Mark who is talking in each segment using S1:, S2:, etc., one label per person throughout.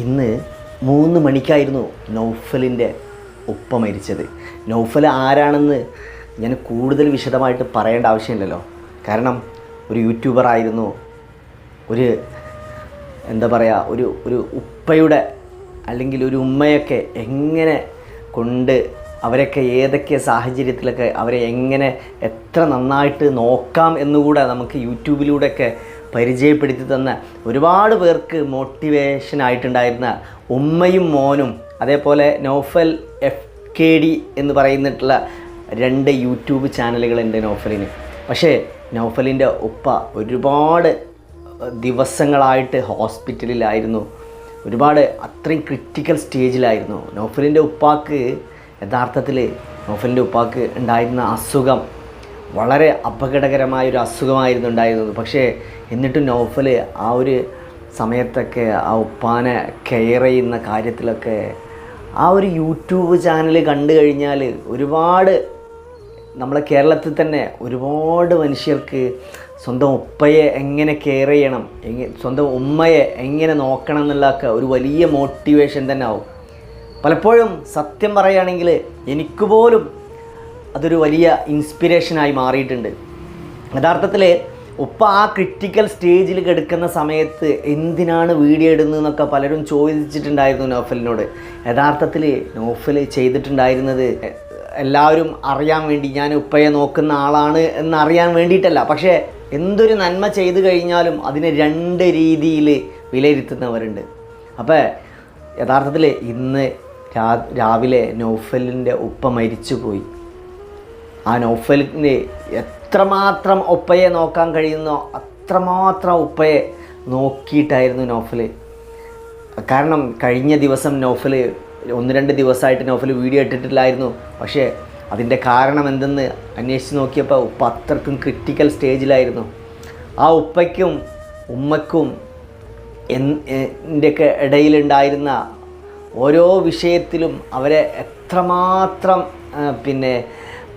S1: ഇന്ന് മൂന്ന് മണിക്കായിരുന്നു നൗഫലിന്റെ ഉപ്പ മരിച്ചത്. നൗഫൽ ആരാണെന്ന് ഞാൻ കൂടുതൽ വിശദമായിട്ട് പറയേണ്ട ആവശ്യമില്ലല്ലോ. കാരണം ഒരു യൂട്യൂബർ ആയിരുന്നു. ഒരു എന്താ പറയുക ഒരു ഒരു ഉപ്പയുടെ അല്ലെങ്കിൽ ഒരു ഉമ്മയൊക്കെ എങ്ങനെ കൊണ്ട് അവരൊക്കെ ഏതൊക്കെ സാഹചര്യത്തിലൊക്കെ അവരെ എങ്ങനെ എത്ര നന്നായിട്ട് നോക്കാം എന്നുകൂടെ നമുക്ക് യൂട്യൂബിലൂടെയൊക്കെ പരിചയപ്പെടുത്തി തന്ന ഒരുപാട് പേർക്ക് മോട്ടിവേഷൻ ആയിട്ടുണ്ടായിരുന്ന ഉമ്മയും മോനും അതേപോലെ നോഫൽ എഫ് കെ ഡി എന്ന് പറയുന്നിട്ടുള്ള രണ്ട് യൂട്യൂബ് ചാനലുകളുണ്ട് നോഫലിന്. പക്ഷേ നോഫലിന്റെ ഉപ്പ ഒരുപാട് ദിവസങ്ങളായിട്ട് ഹോസ്പിറ്റലിലായിരുന്നു. ഒരുപാട് അത്രയും ക്രിറ്റിക്കൽ സ്റ്റേജിലായിരുന്നു നോഫലിന്റെ ഉപ്പാക്ക് യഥാർത്ഥത്തിൽ നോഫലിന്റെ ഉപ്പാക്ക് ഉണ്ടായിരുന്ന അസുഖം വളരെ അപകടകരമായ ഒരു അസുഖമായിരുന്നു ഉണ്ടായിരുന്നത്. പക്ഷേ എന്നിട്ടും നോഫൽ ആ ഒരു സമയത്തൊക്കെ ആ ഉപ്പാനെ കെയർ ചെയ്യുന്ന കാര്യത്തിലൊക്കെ ആ ഒരു യൂട്യൂബ് ചാനൽ കണ്ടു കഴിഞ്ഞാൽ ഒരുപാട് നമ്മളെ കേരളത്തിൽ തന്നെ ഒരുപാട് മനുഷ്യർക്ക് സ്വന്തം ഉപ്പയെ എങ്ങനെ കെയർ ചെയ്യണം എങ്ങ സ്വന്തം ഉമ്മയെ എങ്ങനെ നോക്കണം എന്നുള്ളതൊക്കെ ഒരു വലിയ മോട്ടിവേഷൻ തന്നെ ആവും. പലപ്പോഴും സത്യം പറയുകയാണെങ്കിൽ എനിക്ക് പോലും അതൊരു വലിയ ഇൻസ്പിറേഷനായി മാറിയിട്ടുണ്ട്. യഥാർത്ഥത്തിൽ ഉപ്പ ആ ക്രിറ്റിക്കൽ സ്റ്റേജിൽ കിടക്കുന്ന സമയത്ത് എന്തിനാണ് വീഡിയോ ഇടുന്നതെന്നൊക്കെ പലരും ചോദിച്ചിട്ടുണ്ടായിരുന്നു നോഫലിനോട്. യഥാർത്ഥത്തിൽ നോഫൽ ചെയ്തിട്ടുണ്ടായിരുന്നത് എല്ലാവരും അറിയാൻ വേണ്ടി ഞാൻ ഉപ്പയെ നോക്കുന്ന ആളാണ് എന്നറിയാൻ വേണ്ടിയിട്ടല്ല. പക്ഷേ എന്തൊരു നന്മ ചെയ്തു കഴിഞ്ഞാലും അതിനെ രണ്ട് രീതിയിൽ വിലയിരുത്തുന്നവരുണ്ട്. അപ്പോൾ യഥാർത്ഥത്തിൽ ഇന്ന് രാവിലെ നോഫലിന്റെ ഉപ്പ മരിച്ചുപോയി. ആ നൗഫലിന് എത്രമാത്രം ഒപ്പയെ നോക്കാൻ കഴിയുന്നോ അത്രമാത്രം ഉപ്പയെ നോക്കിയിട്ടായിരുന്നു നോഫൽ കാരണം കഴിഞ്ഞ ദിവസം നോഫൽ ഒന്ന് രണ്ട് ദിവസമായിട്ട് നോഫൽ വീഡിയോ ഇട്ടിട്ടില്ലായിരുന്നു. പക്ഷേ അതിന്റെ കാരണം എന്തെന്ന് അന്വേഷിച്ച് നോക്കിയപ്പോൾ ഉപ്പ അത്രക്കും ക്രിട്ടിക്കൽ സ്റ്റേജിലായിരുന്നു ആ ഉപ്പയ്ക്കും ഉമ്മയ്ക്കും എന്റെയൊക്കെ ഇടയിലുണ്ടായിരുന്ന ഓരോ വിഷയത്തിലും അവരെ എത്രമാത്രം പിന്നെ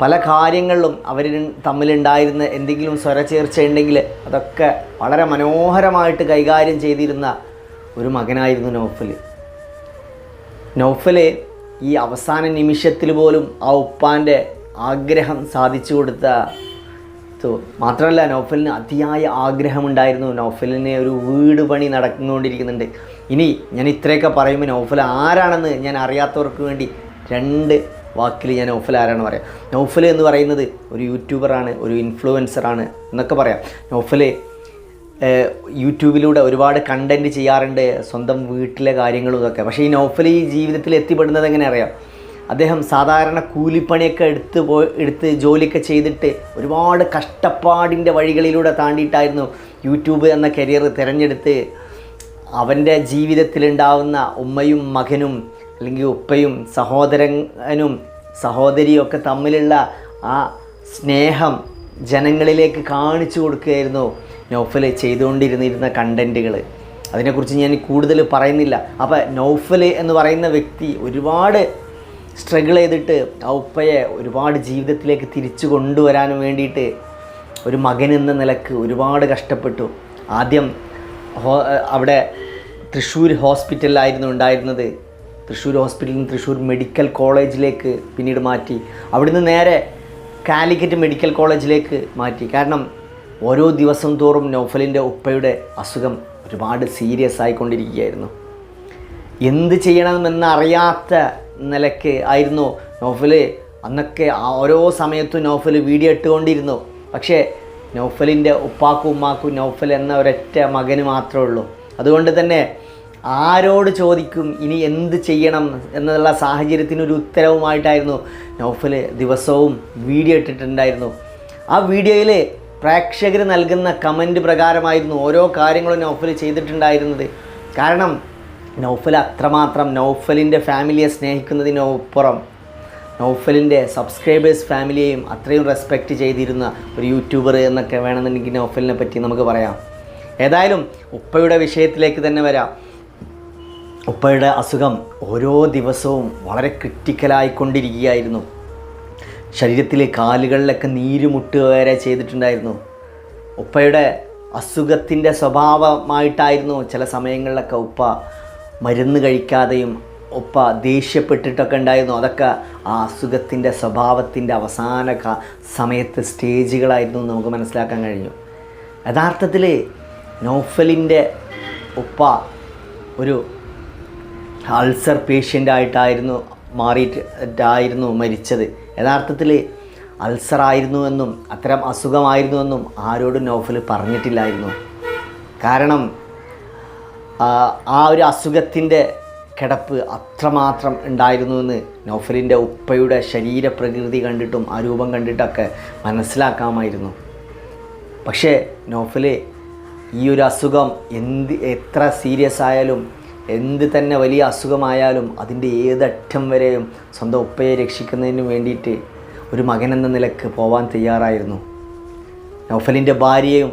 S1: പല കാര്യങ്ങളിലും അവർ തമ്മിലുണ്ടായിരുന്ന എന്തെങ്കിലും സ്വരചേർച്ച ഉണ്ടെങ്കിൽ അതൊക്കെ വളരെ മനോഹരമായിട്ട് കൈകാര്യം ചെയ്തിരുന്ന ഒരു മകനായിരുന്നു നൗഫൽ നൗഫൽ ഈ അവസാന നിമിഷത്തിൽ പോലും ആ ഉപ്പാന്റെ ആഗ്രഹം സാധിച്ചു കൊടുത്ത മാത്രമല്ല നൗഫലിന് അതിയായ ആഗ്രഹമുണ്ടായിരുന്നു. നൗഫലിന് ഒരു വീട് പണി നടന്നുകൊണ്ടിരിക്കുന്നുണ്ട്. ഇനി ഞാൻ ഇത്രയൊക്കെ പറയുമ്പോൾ നൗഫൽ ആരാണെന്ന് ഞാൻ അറിയാത്തവർക്ക് വേണ്ടി രണ്ട് വാക്കിൽ ഞാൻ നൗഫൽ ആരാണെന്ന് പറയാം? നൗഫൽ എന്ന് പറയുന്നത് ഒരു യൂട്യൂബറാണ് ഒരു ഇൻഫ്ലുവൻസറാണ് എന്നൊക്കെ പറയാം. നൗഫൽ യൂട്യൂബിലൂടെ ഒരുപാട് കണ്ടന്റ് ചെയ്യാറുണ്ട് സ്വന്തം വീട്ടിലെ കാര്യങ്ങളും ഇതൊക്കെ. പക്ഷേ ഈ നൗഫൽ ഈ ജീവിതത്തിൽ എത്തിപ്പെടുന്നത് എങ്ങനെ അറിയാം? അദ്ദേഹം സാധാരണ കൂലിപ്പണിയൊക്കെ എടുത്ത് പോ എടുത്ത് ജോലിയൊക്കെ ചെയ്തിട്ട് ഒരുപാട് കഷ്ടപ്പാടിന്റെ വഴികളിലൂടെ താണ്ടിയിട്ടായിരുന്നു യൂട്യൂബ് എന്ന കരിയർ തിരഞ്ഞെടുത്ത് അവന്റെ ജീവിതത്തിലുണ്ടാവുന്ന ഉമ്മയും മകനും അല്ലെങ്കിൽ ഉപ്പയും സഹോദരനും സഹോദരിയും ഒക്കെ തമ്മിലുള്ള ആ സ്നേഹം ജനങ്ങളിലേക്ക് കാണിച്ചു കൊടുക്കുകയായിരുന്നു നൗഫൽ ചെയ്തുകൊണ്ടിരുന്നിരുന്ന കണ്ടന്റുകൾ അതിനെക്കുറിച്ച് ഞാൻ കൂടുതൽ പറയുന്നില്ല. അപ്പോൾ നൗഫൽ എന്ന് പറയുന്ന വ്യക്തി ഒരുപാട് സ്ട്രഗിൾ ചെയ്തിട്ട് ആ ഉപ്പയെ ഒരുപാട് ജീവിതത്തിലേക്ക് തിരിച്ചു കൊണ്ടുവരാനും വേണ്ടിയിട്ട് ഒരു മകൻ എന്ന നിലയ്ക്ക് ഒരുപാട് കഷ്ടപ്പെട്ടു. ആദ്യം അവിടെ തൃശ്ശൂർ ഹോസ്പിറ്റലിലായിരുന്നു ഉണ്ടായിരുന്നത്. തൃശ്ശൂർ ഹോസ്പിറ്റലിൽ നിന്ന് തൃശ്ശൂർ മെഡിക്കൽ കോളേജിലേക്ക് പിന്നീട് മാറ്റി. അവിടുന്ന് നേരെ കാലിക്കറ്റ് മെഡിക്കൽ കോളേജിലേക്ക് മാറ്റി. കാരണം ഓരോ ദിവസം തോറും നൗഫലിന്റെ ഉപ്പയുടെ അസുഖം ഒരുപാട് സീരിയസ് ആയിക്കൊണ്ടിരിക്കുകയായിരുന്നു. എന്ത് ചെയ്യണമെന്നറിയാത്ത നിലയ്ക്ക് ആയിരുന്നു നോഫൽ. അന്നൊക്കെ ഓരോ സമയത്തും നോഫൽ വീഡിയോ ഇട്ടുകൊണ്ടിരുന്നു. പക്ഷേ നൗഫലിന്റെ ഉപ്പാക്കും ഉമ്മാക്കും നൗഫൽ എന്ന ഒരൊറ്റ മകന് മാത്രമേ ഉള്ളൂ. അതുകൊണ്ട് തന്നെ ആരോട് ചോദിക്കും ഇനി എന്ത് ചെയ്യണം എന്നുള്ള സാഹചര്യത്തിനൊരു ഉത്തരവുമായിട്ടായിരുന്നു നൗഫൽ ദിവസവും വീഡിയോ ഇട്ടിട്ടുണ്ടായിരുന്നു. ആ വീഡിയോയിൽ പ്രേക്ഷകർ നൽകുന്ന കമന്റ് പ്രകാരമായിരുന്നു ഓരോ കാര്യങ്ങളും നൗഫൽ ചെയ്തിട്ടുണ്ടായിരുന്നത്. കാരണം നൗഫൽ അത്രമാത്രം നൗഫലിന്റെ ഫാമിലിയെ സ്നേഹിക്കുന്നതിനപ്പുറം നൗഫലിന്റെ സബ്സ്ക്രൈബേഴ്സ് ഫാമിലിയെയും അത്രയും റെസ്പെക്റ്റ് ചെയ്തിരുന്ന ഒരു യൂട്യൂബർ എന്നൊക്കെ വേണമെന്നുണ്ടെങ്കിൽ നൗഫലിനെ പറ്റി നമുക്ക് പറയാം. ഏതായാലും ഉപ്പയുടെ വിഷയത്തിലേക്ക് തന്നെ വരാം. ഉപ്പയുടെ അസുഖം ഓരോ ദിവസവും വളരെ ക്രിട്ടിക്കലായിക്കൊണ്ടിരിക്കുകയായിരുന്നു ശരീരത്തിലെ കാലുകളിലൊക്കെ നീര് മുട്ടുക വരെ ചെയ്തിട്ടുണ്ടായിരുന്നു. ഉപ്പയുടെ അസുഖത്തിന്റെ സ്വഭാവമായിട്ടായിരുന്നു ചില സമയങ്ങളിലൊക്കെ ഉപ്പ മരുന്ന് കഴിക്കാതെയും ഉപ്പ ദേഷ്യപ്പെട്ടിട്ടൊക്കെ ഉണ്ടായിരുന്നു. അതൊക്കെ ആ അസുഖത്തിന്റെ സ്വഭാവത്തിന്റെ അവസാന സമയത്ത് സ്റ്റേജുകളായിരുന്നു നമുക്ക് മനസ്സിലാക്കാൻ കഴിഞ്ഞു. യഥാർത്ഥത്തിൽ നൗഫലിന്റെ ഉപ്പ ഒരു അൾസർ പേഷ്യന്റായിട്ടായിരുന്നു മാറിയിട്ടായിരുന്നു മരിച്ചത്. യഥാർത്ഥത്തിൽ അൾസർ ആയിരുന്നുവെന്നും അത്തരം അസുഖമായിരുന്നുവെന്നും ആരോടും നോഫൽ പറഞ്ഞിട്ടില്ലായിരുന്നു. കാരണം ആ, ഒരു അസുഖത്തിന്റെ കിടപ്പ് അത്രമാത്രം ഉണ്ടായിരുന്നുവെന്ന് നോഫലിന്റെ ഉപ്പയുടെ ശരീരപ്രകൃതി കണ്ടിട്ടും ആ രൂപം കണ്ടിട്ടൊക്കെ മനസ്സിലാക്കാമായിരുന്നു. പക്ഷേ നോഫൽ ഈ ഒരു അസുഖം എന്ത് എത്ര സീരിയസ് ആയാലും എന്ത് തന്നെ വലിയ അസുഖമായാലും അതിന്റെ ഏതറ്റം വരെയും സ്വന്തം ഉപ്പയെ രക്ഷിക്കുന്നതിന് വേണ്ടിയിട്ട് ഒരു മകൻ എന്ന നിലയ്ക്ക് പോവാൻ തയ്യാറായിരുന്നു. നൗഫലിന്റെ ഭാര്യയും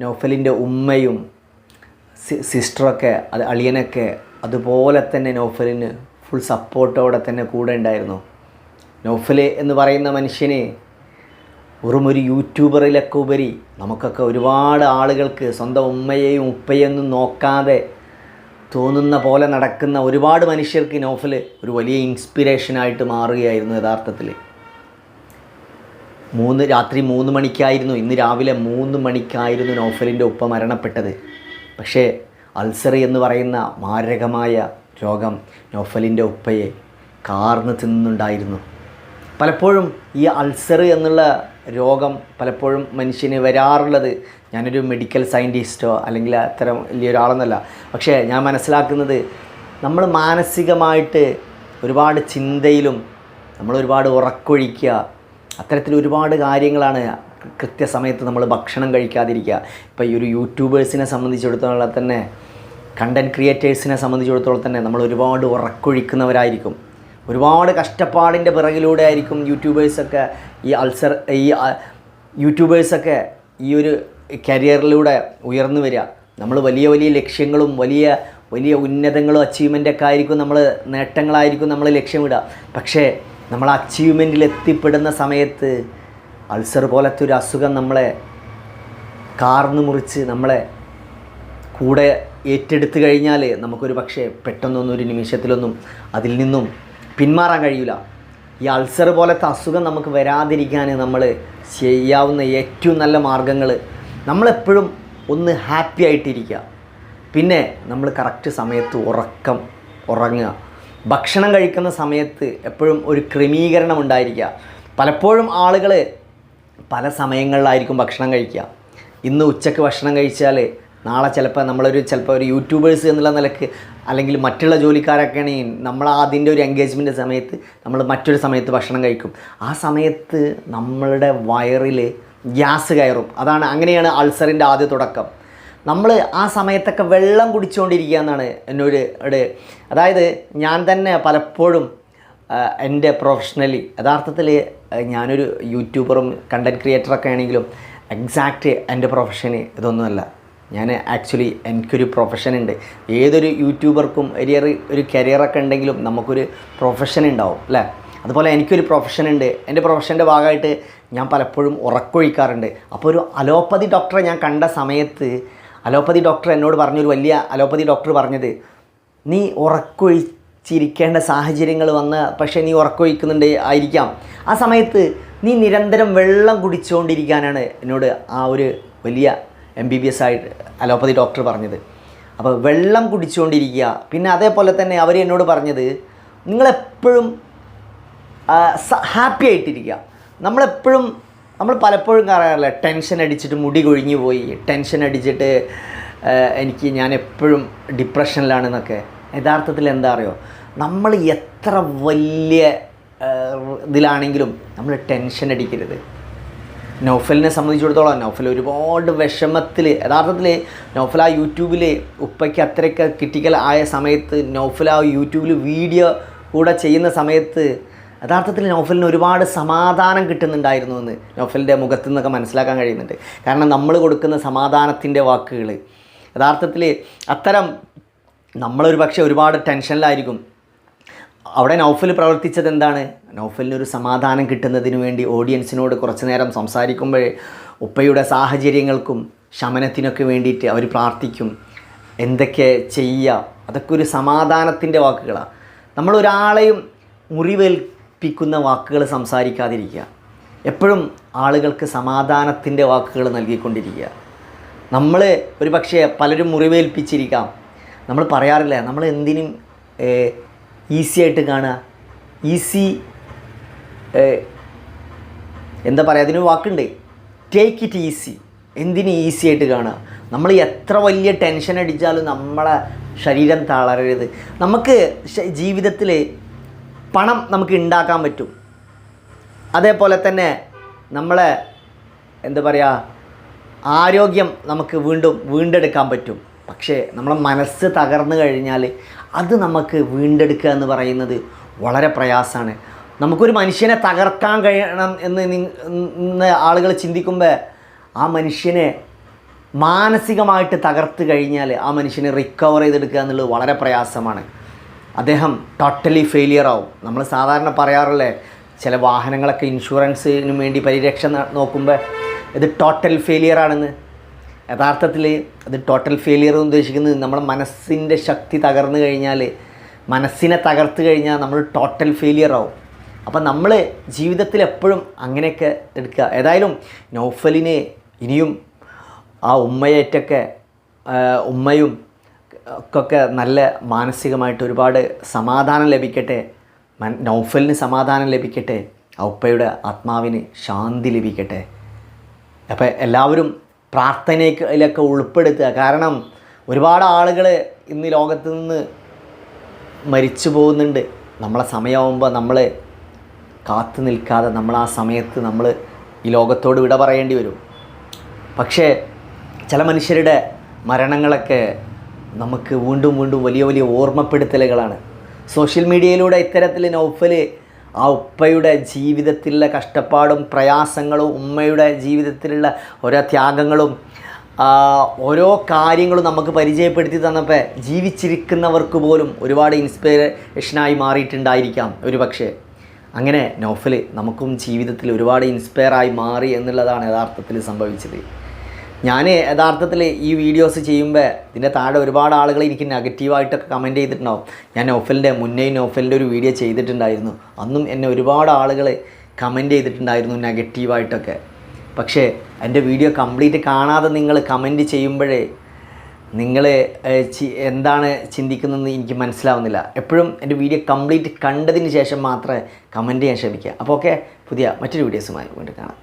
S1: നൗഫലിന്റെ ഉമ്മയും സിസ്റ്ററൊക്കെ അത് അളിയനൊക്കെ അതുപോലെ തന്നെ നൗഫലിന് ഫുൾ സപ്പോർട്ടോടെ തന്നെ കൂടെ ഉണ്ടായിരുന്നു. നൗഫൽ എന്ന് പറയുന്ന മനുഷ്യന് വെറും ഒരു യൂട്യൂബറിലൊക്കെ ഉപരി നമുക്കൊക്കെ ഒരുപാട് ആളുകൾക്ക് സ്വന്തം ഉമ്മയെയും ഉപ്പയെയൊന്നും നോക്കാതെ തോന്നുന്ന പോലെ നടക്കുന്ന ഒരുപാട് മനുഷ്യർക്ക് നോഫൽ ഒരു വലിയ ഇൻസ്പിറേഷനായിട്ട് മാറുകയായിരുന്നു യഥാർത്ഥത്തിൽ. മൂന്ന് രാത്രി മൂന്ന് മണിക്കായിരുന്നു ഇന്ന് രാവിലെ മൂന്ന് മണിക്കായിരുന്നു നോഫലിന്റെ ഉപ്പ മരണപ്പെട്ടത്. പക്ഷേ അൾസർ എന്ന് പറയുന്ന മാരകമായ രോഗം നോഫലിന്റെ ഉപ്പയെ കാർന്ന് തിന്നുന്നുണ്ടായിരുന്നു. പലപ്പോഴും ഈ അൾസർ എന്നുള്ള രോഗം പലപ്പോഴും മനുഷ്യന് വരാറുള്ളത് ഞാനൊരു മെഡിക്കൽ സയന്റിസ്റ്റോ അല്ലെങ്കിൽ അത്തരം വലിയൊരാളെന്നല്ല പക്ഷേ ഞാൻ മനസ്സിലാക്കുന്നത് നമ്മൾ മാനസികമായിട്ട് ഒരുപാട് ചിന്തയിലും നമ്മൾ ഒരുപാട് ഉറക്കൊഴിക്കുക അത്തരത്തിൽ ഒരുപാട് കാര്യങ്ങളാണ് കൃത്യസമയത്ത് നമ്മൾ ഭക്ഷണം കഴിക്കാതിരിക്കുക. ഇപ്പോൾ ഈ ഒരു യൂട്യൂബേഴ്സിനെ സംബന്ധിച്ചിടത്തോളം തന്നെ കണ്ടന്റ് ക്രിയേറ്റേഴ്സിനെ സംബന്ധിച്ചിടത്തോളം തന്നെ നമ്മൾ ഒരുപാട് ഉറക്കൊഴിക്കുന്നവരായിരിക്കും. ഒരുപാട് കഷ്ടപ്പാടിന്റെ പിറകിലൂടെ ആയിരിക്കും യൂട്യൂബേഴ്സൊക്കെ ഈ അൾസർ ഈ യൂട്യൂബേഴ്സൊക്കെ ഈ ഒരു കരിയറിലൂടെ ഉയർന്നു വരിക. നമ്മൾ വലിയ വലിയ ലക്ഷ്യങ്ങളും വലിയ വലിയ ഉന്നതങ്ങളും അച്ചീവ്മെന്റൊക്കെ ആയിരിക്കും നമ്മൾ നേട്ടങ്ങളായിരിക്കും നമ്മൾ ലക്ഷ്യമിടുക. പക്ഷേ നമ്മൾ അച്ചീവ്മെന്റിൽ എത്തിപ്പെടുന്ന സമയത്ത് അൾസർ പോലത്തെ ഒരു അസുഖം നമ്മളെ കാർന്ന് മുറിച്ച് നമ്മളെ കൂടെ ഏറ്റെടുത്തു കഴിഞ്ഞാൽ നമുക്കൊരു പക്ഷേ പെട്ടെന്നൊന്നും ഒരു നിമിഷത്തിലൊന്നും അതിൽ നിന്നും പിന്മാറാൻ കഴിയില്ല ഈ അൾസർ പോലത്തെ അസുഖം നമുക്ക് വരാതിരിക്കാൻ നമ്മൾ ചെയ്യാവുന്ന ഏറ്റവും നല്ല മാർഗങ്ങൾ നമ്മളെപ്പോഴും ഒന്ന് ഹാപ്പി ആയിട്ടിരിക്കുക. പിന്നെ നമ്മൾ കറക്റ്റ് സമയത്ത് ഉറക്കം ഉറങ്ങുക. ഭക്ഷണം കഴിക്കുന്ന സമയത്ത് എപ്പോഴും ഒരു ക്രമീകരണം ഉണ്ടായിരിക്കുക. പലപ്പോഴും ആളുകൾ പല സമയങ്ങളിലായിരിക്കും ഭക്ഷണം കഴിക്കുക. ഇന്ന് ഉച്ചയ്ക്ക് ഭക്ഷണം കഴിച്ചാൽ നാളെ ചിലപ്പോൾ നമ്മളൊരു ചിലപ്പോൾ ഒരു യൂട്യൂബേഴ്സ് എന്നുള്ള നിലയ്ക്ക് അല്ലെങ്കിൽ മറ്റുള്ള ജോലിക്കാരൊക്കെയാണെങ്കിൽ നമ്മൾ അതിന്റെ ഒരു എൻഗേജ്മെന്റ് സമയത്ത് നമ്മൾ മറ്റൊരു സമയത്ത് ഭക്ഷണം കഴിക്കും. ആ സമയത്ത് നമ്മളുടെ വയറിൽ ഗ്യാസ് കയറും. അതാണ് അങ്ങനെയാണ് അൾസറിന്റെ ആദ്യ തുടക്കം. നമ്മൾ ആ സമയത്തൊക്കെ വെള്ളം കുടിച്ചുകൊണ്ടിരിക്കുക എന്നാണ് എന്നൊരു അതായത് ഞാൻ തന്നെ പലപ്പോഴും എന്റെ പ്രൊഫഷണലി യഥാർത്ഥത്തിൽ ഞാനൊരു യൂട്യൂബറും കണ്ടന്റ് ക്രിയേറ്ററൊക്കെ ആണെങ്കിലും എക്സാക്റ്റ് എന്റെ പ്രൊഫഷന് ഇതൊന്നുമല്ല. ഞാൻ ആക്ച്വലി എനിക്കൊരു പ്രൊഫഷൻ ഉണ്ട്. ഏതൊരു യൂട്യൂബർക്കും ഒരു ഒരു കരിയറൊക്കെ ഉണ്ടെങ്കിലും നമുക്കൊരു പ്രൊഫഷൻ ഉണ്ടാവും അല്ലേ? അതുപോലെ എനിക്കൊരു പ്രൊഫഷൻ ഉണ്ട്. എന്റെ പ്രൊഫഷന്റെ ഭാഗമായിട്ട് ഞാൻ പലപ്പോഴും ഉറക്കൊഴിക്കാറുണ്ട് അപ്പോൾ ഒരു അലോപ്പതി ഡോക്ടറെ ഞാൻ കണ്ട സമയത്ത് അലോപ്പതി ഡോക്ടർ എന്നോട് പറഞ്ഞൊരു വലിയ അലോപ്പതി ഡോക്ടർ പറഞ്ഞത് നീ ഉറക്കൊഴിച്ചിരിക്കേണ്ട സാഹചര്യങ്ങൾ വന്ന് പക്ഷേ നീ ഉറക്കൊഴിക്കുന്നുണ്ട് ആയിരിക്കാം. ആ സമയത്ത് നീ നിരന്തരം വെള്ളം കുടിച്ചുകൊണ്ടിരിക്കാനാണ് എന്നോട് ആ ഒരു വലിയ എം ബി ബി എസ് ആയിട്ട് അലോപ്പതി ഡോക്ടർ പറഞ്ഞത്. അപ്പോൾ വെള്ളം കുടിച്ചുകൊണ്ടിരിക്കുക പിന്നെ അതേപോലെ തന്നെ അവർ എന്നോട് പറഞ്ഞത് നിങ്ങളെപ്പോഴും ഹാപ്പി ആയിട്ടിരിക്കുക. നമ്മളെപ്പോഴും നമ്മൾ പലപ്പോഴും പറയാറില്ല ടെൻഷൻ അടിച്ചിട്ട് മുടി കൊഴിഞ്ഞു പോയി. ടെൻഷൻ അടിച്ചിട്ട് എനിക്ക് ഞാൻ എപ്പോഴും ഡിപ്രഷനിലാണെന്നൊക്കെ. യഥാർത്ഥത്തിൽ എന്താ അറിയോ? നമ്മൾ എത്ര വലിയ ഇതിലാണെങ്കിലും നമ്മൾ ടെൻഷൻ അടിക്കരുത്. നൗഫലിനെ സംബന്ധിച്ചിടത്തോളം നൗഫൽ ഒരുപാട് വിഷമത്തിൽ യഥാർത്ഥത്തിൽ നൗഫൽ ആ യൂട്യൂബിൽ ഉപ്പയ്ക്ക് അത്രയ്ക്ക് ക്രിട്ടിക്കൽ ആയ സമയത്ത് നൗഫൽ ആ യൂട്യൂബിൽ വീഡിയോ കൂടെ ചെയ്യുന്ന സമയത്ത് യഥാർത്ഥത്തിൽ നൗഫലിന് ഒരുപാട് സമാധാനം കിട്ടുന്നുണ്ടായിരുന്നു എന്ന് നൗഫലിന്റെ മുഖത്തു നിന്നൊക്കെ മനസ്സിലാക്കാൻ കഴിയുന്നുണ്ട്. കാരണം നമ്മൾ കൊടുക്കുന്ന സമാധാനത്തിന്റെ വാക്കുകൾ യഥാർത്ഥത്തിൽ അത്തരം നമ്മളൊരു പക്ഷേ ഒരുപാട് ടെൻഷനിലായിരിക്കും അവിടെ നൗഫൽ പ്രവർത്തിച്ചത് എന്താണ്? നൗഫലിന് ഒരു സമാധാനം കിട്ടുന്നതിന് വേണ്ടി ഓഡിയൻസിനോട് കുറച്ച് നേരം സംസാരിക്കുമ്പോൾ ഉപ്പയുടെ സാഹചര്യങ്ങൾക്കും ശമനത്തിനൊക്കെ വേണ്ടിയിട്ട് അവർ പ്രാർത്ഥിക്കും. എന്തൊക്കെ ചെയ്യുക? അതൊക്കെ ഒരു സമാധാനത്തിന്റെ വാക്കുകളാണ് നമ്മളൊരാളെയും മുറിവേൽപ്പിക്കുന്ന വാക്കുകൾ സംസാരിക്കാതിരിക്കുക. എപ്പോഴും ആളുകൾക്ക് സമാധാനത്തിന്റെ വാക്കുകൾ നൽകിക്കൊണ്ടിരിക്കുക. നമ്മൾ ഒരു പക്ഷേ പലരും മുറിവേൽപ്പിച്ചിരിക്കാം. നമ്മൾ പറയാറില്ല നമ്മൾ എന്തിനും ഈസി ആയിട്ട് കാണുക. ഈസി എന്താ പറയുക അതിന് വാക്കുണ്ട്. ടേക്ക് ഇറ്റ് ഈസി എന്തിന് ഈസി ആയിട്ട് കാണുക? നമ്മൾ എത്ര വലിയ ടെൻഷൻ അടിച്ചാലും നമ്മളെ ശരീരം തളരരുത്. നമുക്ക് ജീവിതത്തിൽ പണം നമുക്ക് ഉണ്ടാക്കാൻ പറ്റും. അതേപോലെ തന്നെ നമ്മളെ എന്താ പറയുക ആരോഗ്യം നമുക്ക് വീണ്ടും വീണ്ടെടുക്കാൻ പറ്റും. പക്ഷേ നമ്മളെ മനസ്സ് തകർന്നു കഴിഞ്ഞാൽ അത് നമുക്ക് വീണ്ടെടുക്കുക എന്ന് പറയുന്നത് വളരെ പ്രയാസമാണ്. നമുക്കൊരു മനുഷ്യനെ തകർക്കാൻ കഴിയണം എന്ന് ആളുകൾ ചിന്തിക്കുമ്പോൾ ആ മനുഷ്യനെ മാനസികമായിട്ട് തകർത്ത് കഴിഞ്ഞാൽ ആ മനുഷ്യനെ റിക്കവർ ചെയ്തെടുക്കുക എന്നുള്ളത് വളരെ പ്രയാസമാണ്. അദ്ദേഹം ടോട്ടലി ഫെയിലിയർ ആവും. നമ്മൾ സാധാരണ പറയാറുള്ളേ ചില വാഹനങ്ങളൊക്കെ ഇൻഷുറൻസിനു വേണ്ടി പരിരക്ഷ നോക്കുമ്പോൾ ഇത് ടോട്ടൽ ഫെയിലിയർ ആണെന്ന്. യഥാർത്ഥത്തിൽ അത് ടോട്ടൽ ഫെയിലിയർ എന്ന് ഉദ്ദേശിക്കുന്നത് നമ്മുടെ മനസ്സിന്റെ ശക്തി തകർന്നു കഴിഞ്ഞാൽ മനസ്സിനെ തകർത്ത് കഴിഞ്ഞാൽ നമ്മൾ ടോട്ടൽ ഫെയിലിയർ ആവും. അപ്പം നമ്മൾ ജീവിതത്തിൽ എപ്പോഴും അങ്ങനെയൊക്കെ എടുക്കുക. ഏതായാലും നൗഫലിനെ ഇനിയും ആ ഉമ്മയേറ്റൊക്കെ ഉമ്മയും ഒക്കെ നല്ല മാനസികമായിട്ട് ഒരുപാട് സമാധാനം ലഭിക്കട്ടെ. മൻ നൗഫലിന് സമാധാനം ലഭിക്കട്ടെ. ആ ഉപ്പയുടെ ആത്മാവിന് ശാന്തി ലഭിക്കട്ടെ. അപ്പോൾ എല്ലാവരും പ്രാർത്ഥനയിലൊക്കെ ഉൾപ്പെടുത്തുക. കാരണം ഒരുപാട് ആളുകൾ ഇന്ന് ലോകത്ത് നിന്ന് മരിച്ചു പോകുന്നുണ്ട്. നമ്മളെ സമയമാകുമ്പോൾ നമ്മൾ കാത്തു നിൽക്കാതെ നമ്മൾ ആ സമയത്ത് നമ്മൾ ഈ ലോകത്തോട് വിട പറയേണ്ടി വരും. പക്ഷേ ചില മനുഷ്യരുടെ മരണങ്ങളൊക്കെ നമുക്ക് വീണ്ടും വീണ്ടും വലിയ വലിയ ഓർമ്മപ്പെടുത്തലുകളാണ്. സോഷ്യൽ മീഡിയയിലൂടെ ഇത്തരത്തിൽ നൗഫൽ ആ ഉപ്പയുടെ ജീവിതത്തിലുള്ള കഷ്ടപ്പാടും പ്രയാസങ്ങളും ഉമ്മയുടെ ജീവിതത്തിലുള്ള ഓരോ ത്യാഗങ്ങളും ഓരോ കാര്യങ്ങളും നമുക്ക് പരിചയപ്പെടുത്തി തന്നപ്പോൾ ജീവിച്ചിരിക്കുന്നവർക്ക് പോലും ഒരുപാട് ഇൻസ്പിറേഷനായി മാറിയിട്ടുണ്ടായിരിക്കാം ഒരു പക്ഷേ. അങ്ങനെ നോഫൽ നമുക്കും ജീവിതത്തിൽ ഒരുപാട് ഇൻസ്പയറായി മാറി എന്നുള്ളതാണ് യഥാർത്ഥത്തിൽ സംഭവിച്ചത്. ഞാൻ യഥാർത്ഥത്തിൽ ഈ വീഡിയോസ് ചെയ്യുമ്പോൾ ഇതിന്റെ താഴെ ഒരുപാട് ആളുകൾ എനിക്ക് നെഗറ്റീവായിട്ടൊക്കെ കമന്റ് ചെയ്തിട്ടുണ്ടാവും. ഞാൻ നോഫലിന്റെ മുന്നേ നോഫലിന്റെ ഒരു വീഡിയോ ചെയ്തിട്ടുണ്ടായിരുന്നു. അന്നും എന്നെ ഒരുപാട് ആളുകൾ കമന്റ് ചെയ്തിട്ടുണ്ടായിരുന്നു നെഗറ്റീവായിട്ടൊക്കെ പക്ഷേ എന്റെ വീഡിയോ കംപ്ലീറ്റ് കാണാതെ നിങ്ങൾ കമന്റ് ചെയ്യുമ്പോഴേ നിങ്ങൾ എന്താണ് ചിന്തിക്കുന്നതെന്ന് എനിക്ക് മനസ്സിലാവുന്നില്ല. എപ്പോഴും എന്റെ വീഡിയോ കംപ്ലീറ്റ് കണ്ടതിന് ശേഷം മാത്രമേ കമന്റ് ചെയ്യാൻ ശ്രമിക്കുക. അപ്പോൾ ഓക്കെ പുതിയ മറ്റൊരു വീഡിയോസുമായി വീണ്ടും കാണാം.